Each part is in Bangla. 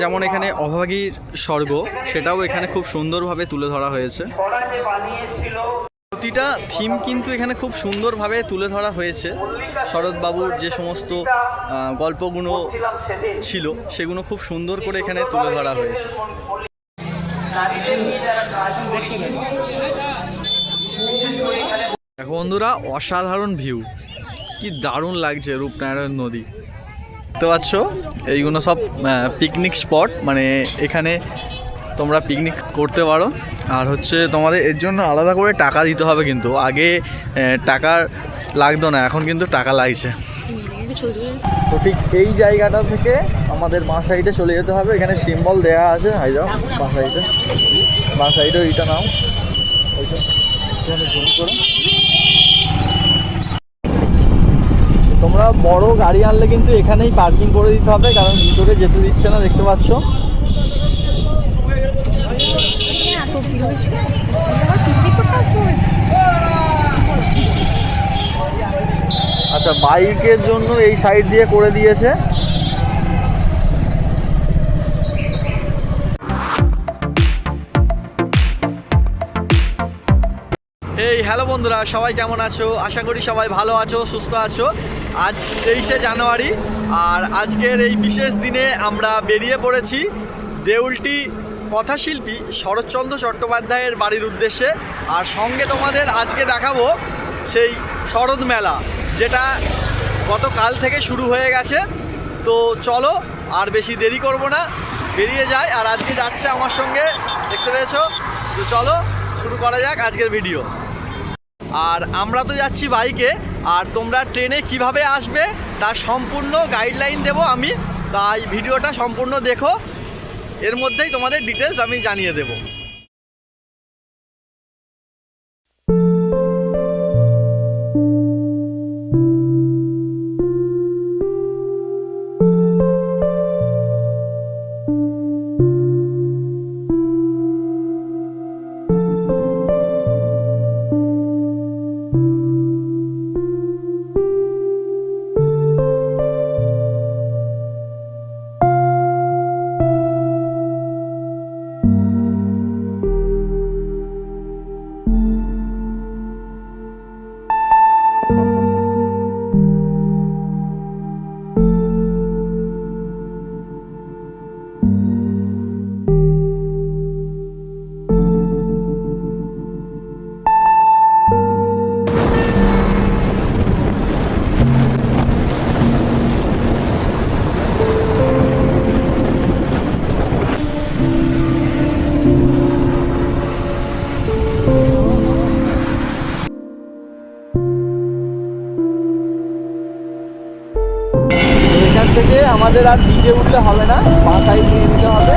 যেমন এখানে অভাগীর স্বর্গ, সেটাও এখানে খুব সুন্দরভাবে তুলে ধরা হয়েছে। প্রতিটা থিম কিন্তু এখানে খুব সুন্দরভাবে তুলে ধরা হয়েছে। শরৎবাবুর যে সমস্ত গল্পগুলো ছিল সেগুলো খুব সুন্দর করে এখানে তুলে ধরা হয়েছে। দেখো বন্ধুরা, অসাধারণ ভিউ কি দারুণ লাগছে রূপনারায়ণ নদী। দেখতে পাচ্ছ এইগুলো সব পিকনিক স্পট মানে এখানে তোমরা পিকনিক করতে পারো। আর হচ্ছে তোমাদের এর জন্য আলাদা করে টাকা দিতে হবে কিন্তু। আগে আহ, টাকা লাগতো না এখন কিন্তু টাকা লাগছে। তো ঠিক এই জায়গাটা থেকে আমাদের বাঁ সাইডে চলে যেতে হবে। এখানে সিম্বল দেয়া আছে। হাই যাও বাঁ সাইডে এইটা নাও। ওই যে, এখানে করো। তোমরা বড় গাড়ি আনলে কিন্তু এখানেই পার্কিং করে দিতে হবে, কারণ ভিতরে যেতে দিচ্ছে না, দেখতে পাচ্ছ। আচ্ছা বাইকের জন্য এই সাইড দিয়ে করে দিয়েছে। এই হ্যালো বন্ধুরা, সবাই কেমন আছো? আশা করি সবাই ভালো আছো, সুস্থ আছো। আজ তেইশে জানুয়ারি, আর আজকের এই বিশেষ দিনে আমরা বেরিয়ে পড়েছি দেউলটি কথাশিল্পী শরৎচন্দ্র চট্টোপাধ্যায়ের বাড়ির উদ্দেশ্যে, আর সঙ্গে তোমাদের আজকে দেখাবো সেই শরৎ মেলা, যেটা গতকাল থেকে শুরু হয়ে গেছে। তো চলো, আর বেশি দেরি করব না, বেরিয়ে যায় আর আজকে যাচ্ছে আমার সঙ্গে, দেখতে পেয়েছ? তো চলো, শুরু করা যাক আজকের ভিডিও। আর আমরা তো যাচ্ছি বাইকে আর তোমরা ট্রেনে কীভাবে আসবে তার সম্পূর্ণ গাইডলাইন দেব আমি। তাই ভিডিওটা সম্পূর্ণ দেখো। এর মধ্যেই তোমাদের ডিটেলস আমি জানিয়ে দেবো। আমাদের আর নিচে উঠলে হবে না, বাঁ সাইড নিয়ে নিতে হবে।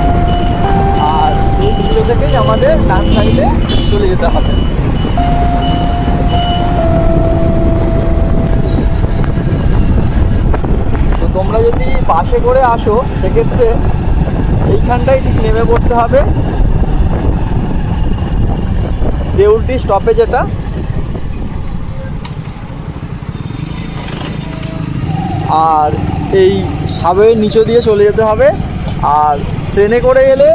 আর এই নিচে থেকেই আমাদের ডান সাইডে চলে যেতে হবে। তো তোমরা যদি বাসে করে আসো, সেক্ষেত্রে এইখানটাই ঠিক নেমে পড়তে হবে। দেউলটি স্টপেজ এটা। আর এই সাবের নিচে দিয়ে চলে যেতে হবে। আর ট্রেনে করে এলে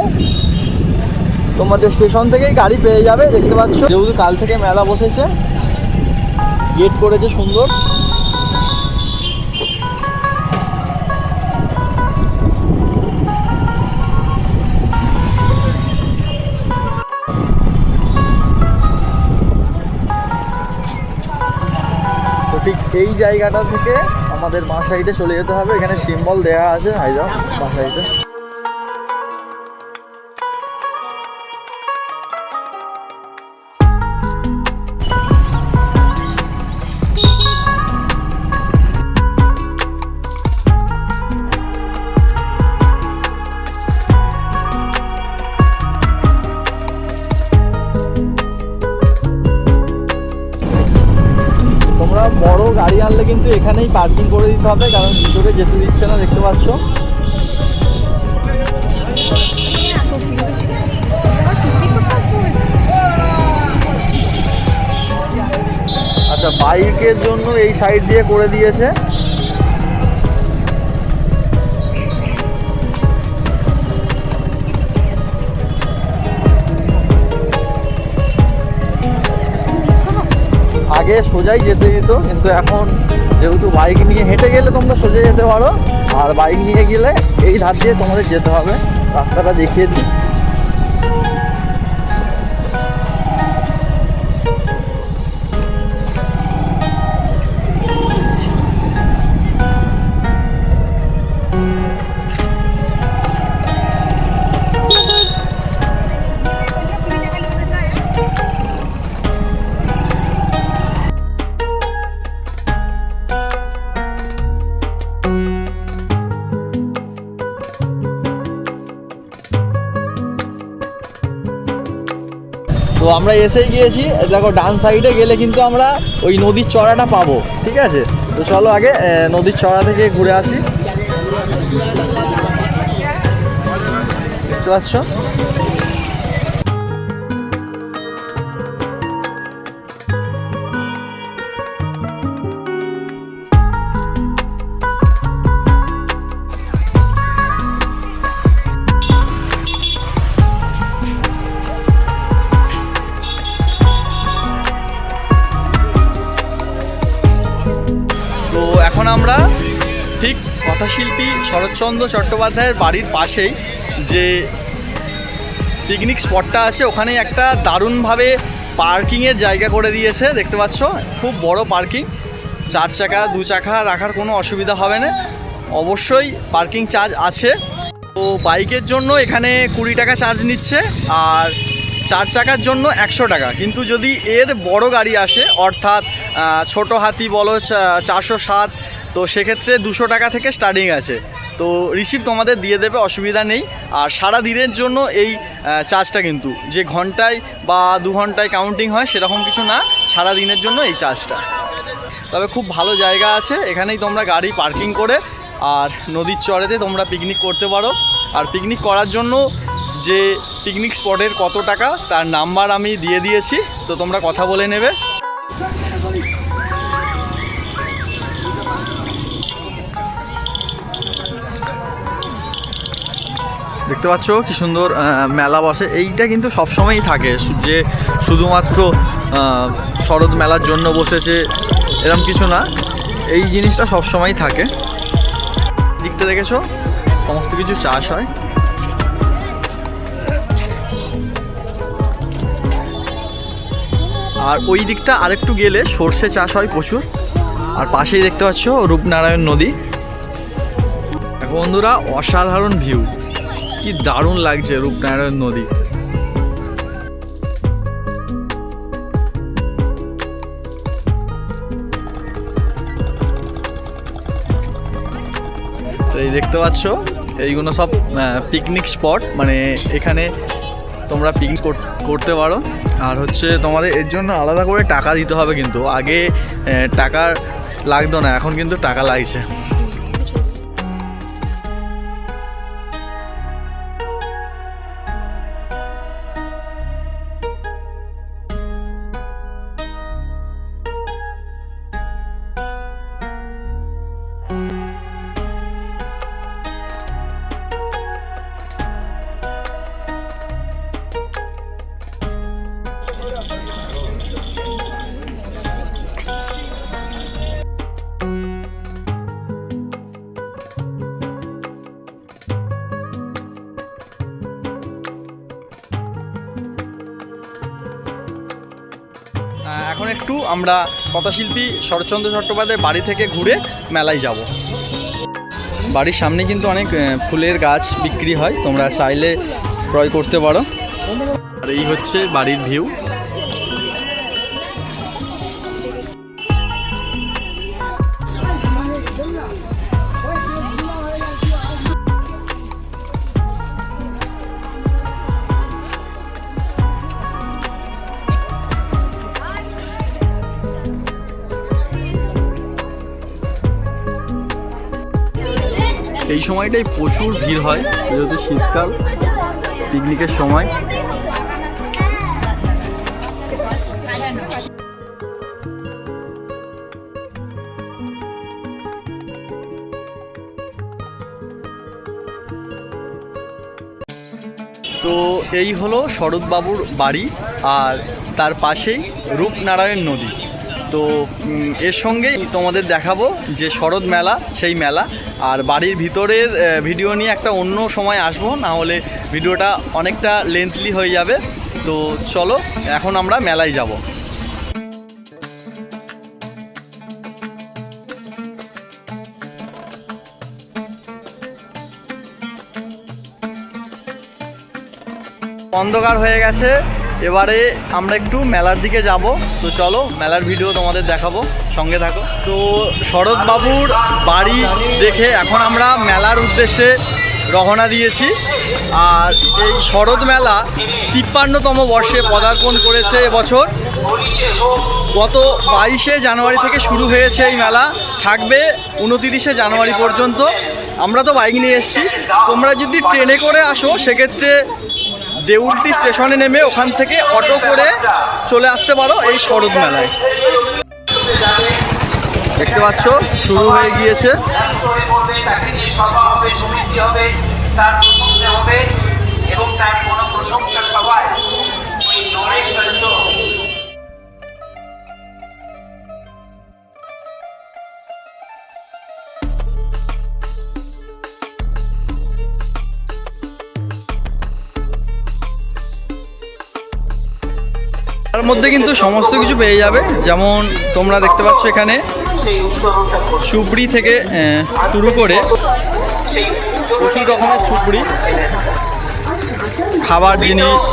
তোমাদের স্টেশন থেকেই গাড়ি পেয়ে যাবে, দেখতে পাচ্ছ। যেহেতু কাল থেকে মেলা বসেছে গেট করেছে সুন্দর। ঠিক এই জায়গাটা থেকে আমাদের বাঁ চলে যেতে হবে। এখানে সিম্বল দেয়া আছে আইজা বাঁ আনলে কিন্তু এখানেই পার্কিং করে দিতে হবে, কারণ ভিতরে যেতে দিচ্ছে না, দেখতে পাচ্ছ। আচ্ছা বাইকের জন্য এই সাইড দিয়ে করে দিয়েছে। আগে সোজাই যেতে যেত, কিন্তু এখন যেহেতু বাইক নিয়ে হেঁটে গেলে তোমরা সোজা যেতে পারো, আর বাইক নিয়ে গেলে এই ধার দিয়ে তোমাদের যেতে হবে। রাস্তাটা দেখিয়েছি। আমরা এসেই গিয়েছি, দেখো ডান সাইডে গেলে কিন্তু আমরা ওই নদীর চড়াটা পাবো, ঠিক আছে? তো চলো আগে নদীর চড়া থেকে ঘুরে আসি। দেখতে পাচ্ছ? কথাশিল্পী শরৎচন্দ্র চট্টোপাধ্যায়ের বাড়ির পাশেই। যে পিকনিক স্পটটা আছে ওখানে একটা দারুণভাবে পার্কিংয়ের জায়গা করে দিয়েছে, দেখতে পাচ্ছ? খুব বড় পার্কিং। চার চাকা, দু চাকা রাখার কোনো অসুবিধা হবে না। অবশ্যই পার্কিং চার্জ আছে। তো বাইকের জন্য এখানে কুড়ি টাকা চার্জ নিচ্ছে, আর চার চাকার জন্য একশো টাকা। কিন্তু যদি এর বড় গাড়ি আসে, অর্থাৎ ছোট হাতি বলো চারশো সাত তো সেক্ষেত্রে দুশো টাকা থেকে স্টার্টিং আছে। তো রিসিভ তোমাদের দিয়ে দেবে, অসুবিধা নেই। আর সারা দিনের জন্য এই চার্জটা কিন্তু, যে ঘন্টায় বা দু ঘন্টায় কাউন্টিং হয় সেরকম কিছু না, সারা দিনের জন্য এই চার্জটা তবে খুব ভালো জায়গা আছে, এখানেই তোমরা গাড়ি পার্কিং করে আর নদীর চরেতে তোমরা পিকনিক করতে পারো। আর পিকনিক করার জন্য যে পিকনিক স্পটের কত টাকা, তার নাম্বার আমি দিয়ে দিয়েছি, তো তোমরা কথা বলে নেবে। দেখতে পাচ্ছ কি সুন্দর মেলা বসে। এইটা কিন্তু সবসময়ই থাকে। যে শুধুমাত্র শরৎ মেলার জন্য বসেছে এরকম কিছু না। এই জিনিসটা সবসময়ই থাকে। দিকটা দেখেছ? সমস্ত কিছু চাষ হয়। আর ওই দিকটা আরেকটু গেলে সর্ষে চাষ হয় প্রচুর। আর পাশেই দেখতে পাচ্ছ রূপনারায়ণ নদী। বন্ধুরা, অসাধারণ ভিউ কি দারুণ লাগছে রূপনারায়ণ নদী। এই দেখতে পাচ্ছ, এইগুলো সব পিকনিক স্পট মানে এখানে তোমরা পিকনিক করতে পারো। আর হচ্ছে তোমাদের এর জন্য আলাদা করে টাকা দিতে হবে কিন্তু। আগে টাকা লাগতো না, এখন কিন্তু টাকা লাগছে। এখন একটু আমরা কথাশিল্পী শরৎচন্দ্র চট্টোপাধ্যায়ের বাড়ি থেকে ঘুরে মেলায় যাব। বাড়ির সামনে কিন্তু অনেক ফুলের গাছ বিক্রি হয়, তোমরা চাইলে ক্রয় করতে পারো। আর এই হচ্ছে বাড়ির ভিউ। এই সময়টাই প্রচুর ভিড় হয়, যেহেতু শীতকাল, পিকনিকের সময়। তো এই হলো শরৎবাবুর বাড়ি আর তার পাশেই রূপনারায়ণ নদী। তো এর সঙ্গেই তোমাদের দেখাবো যে শরৎ মেলা, সেই মেলা। আর বাড়ির ভিতরের ভিডিও নিয়ে একটা অন্য সময় আসব, না হলে ভিডিওটা অনেকটা লেন্থলি হয়ে যাবে। তো চলো, এখন আমরা মেলায় যাব। অন্ধকার হয়ে গেছে। এবারে আমরা একটু মেলার দিকে যাব। তো চলো, মেলার ভিডিও তোমাদের দেখাবো, সঙ্গে থাকো। তো শরৎবাবুর বাড়ি দেখে এখন আমরা মেলার উদ্দেশ্যে রওনা দিয়েছি। আর এই শরৎ মেলা তিপ্পান্নতম বর্ষে পদার্পণ করেছে এবছর। গত বাইশে জানুয়ারি থেকে শুরু হয়েছে এই মেলা। থাকবে উনতিরিশে জানুয়ারি পর্যন্ত। আমরা তো বাইক নিয়ে এসেছি। তোমরা যদি ট্রেনে করে আসো, সেক্ষেত্রে দেউলটি স্টেশনে নেমে ওখান থেকে অটো করে চলে আসতে পারো এই শরৎ মেলায়। দেখতে পাচ্ছ, শুরু হয়ে গিয়েছে। এবং তার প্রশংসা সবাই তার মধ্যে কিন্তু সমস্ত কিছু পেয়ে যাবে। যেমন তোমরা দেখতে পাচ্ছ এখানে সুপড়ি থেকে শুরু করে প্রচুর রকমের সুপড়ি। খাবার জিনিস।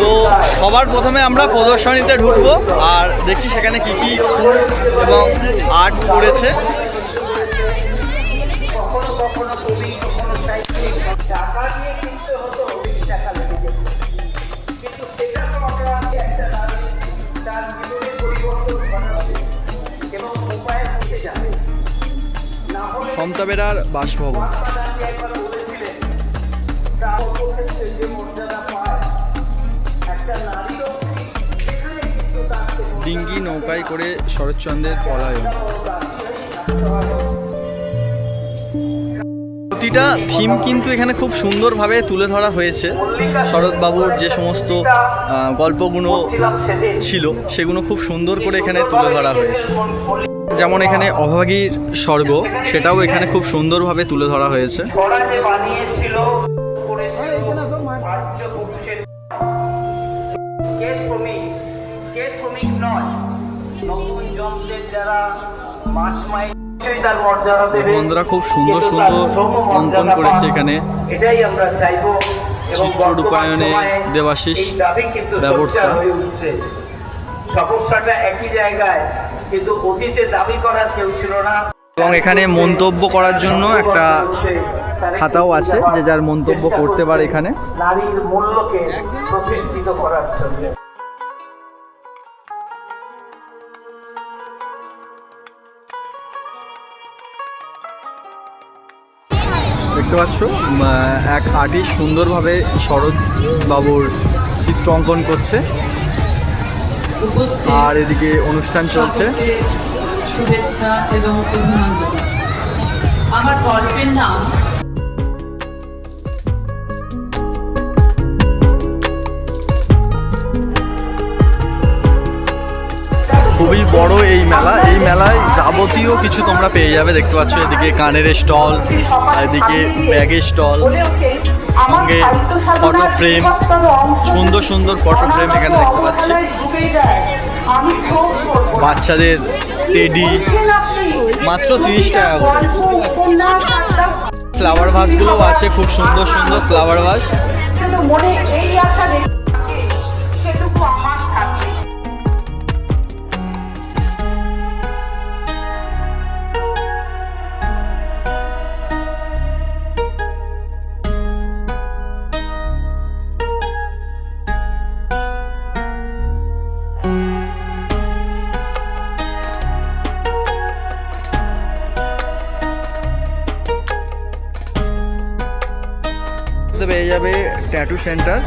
তো সবার প্রথমে আমরা প্রদর্শনীতে ঢুকবো আর দেখি সেখানে কি কি এবং আর্ট করেছে। কিন্তু বেরার বাসভবন। ডিঙ্গি নৌকায় করে শরৎচন্দ্রের পলায়ন। প্রতিটা থিম কিন্তু এখানে খুব সুন্দরভাবে তুলে ধরা হয়েছে। শরৎবাবুর যে সমস্ত গল্পগুলো ছিল সেগুলো খুব সুন্দর করে এখানে তুলে ধরা হয়েছে। যেমন এখানে অভাগীর স্বর্গ, সেটাও এখানে খুব সুন্দরভাবে তুলে ধরা হয়েছে। মাস বন্ধুরা খুব সুন্দর সুন্দর অঙ্কন করেছে এখানে। চিত্র রূপায়ণে দেবাশিস ব্যবস্থা। সোচ্চার উঠছে সমস্যাটা একই জায়গায় কিন্তু অতীতে দাবি করার কেউ ছিল না। এবং এখানে মন্তব্য করার জন্য একটা খাতাও আছে যে যার মন্তব্য করতে পারে এখানে। নারীর মূল্যকে প্রতিষ্ঠিত করার জন্য। দেখতে পাচ্ছ এক আর্টিস্ট সুন্দরভাবে শরৎ বাবুর চিত্র অঙ্কন করছে। আর এদিকে অনুষ্ঠান চলছে। শুভেচ্ছা এবং অভিনন্দন। আমার গল্পের নাম খুবই বড় এই মেলা। এই মেলায় যাবতীয় কিছু তোমরা পেয়ে যাবে। দেখতে পাচ্ছ এদিকে কানের স্টল, এদিকে ব্যাগের স্টল, সঙ্গে ফটো ফ্রেম, সুন্দর সুন্দর ফটো ফ্রেম এখানে দেখতে পাচ্ছি। বাচ্চাদের টেডি, মাত্র তিরিশ টাকা করে। ফ্লাওয়ার ভাসগুলোও আছে, খুব সুন্দর সুন্দর ফ্লাওয়ার ভাস। Tattoo centre.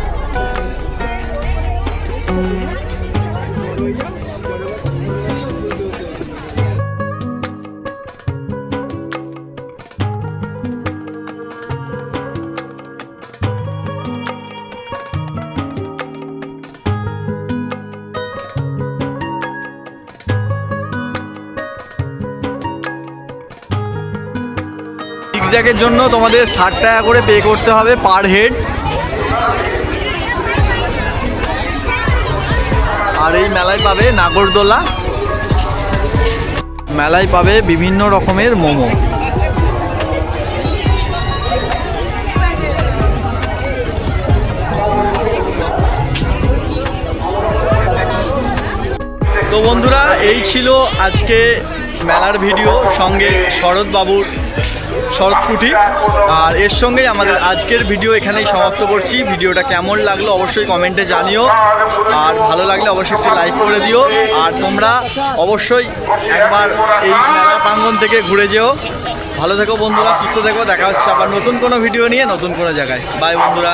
জন্য তোমাদের ষাট টাকা করে পে করতে হবে পার হেড আর এই মেলায় পাবে নাগরদোলা। মেলায় পাবে বিভিন্ন রকমের মোমো। তো বন্ধুরা, এই ছিল আজকে মেলার ভিডিও। সঙ্গে শরৎ শরৎ আর এর সঙ্গেই আমাদের আজকের ভিডিও এখানেই সমাপ্ত করছি। ভিডিওটা কেমন লাগল অবশ্যই কমেন্টে জানিও। আর ভালো লাগলে অবশ্যই একটু লাইক করে দিও। আর তোমরা অবশ্যই একবার এই প্রাঙ্গণ থেকে ঘুরে যেও। ভালো থেকো বন্ধুরা, সুস্থ থেকো। দেখা হচ্ছে আবার নতুন কোনো ভিডিও নিয়ে নতুন কোনো জায়গায়। বাই বন্ধুরা।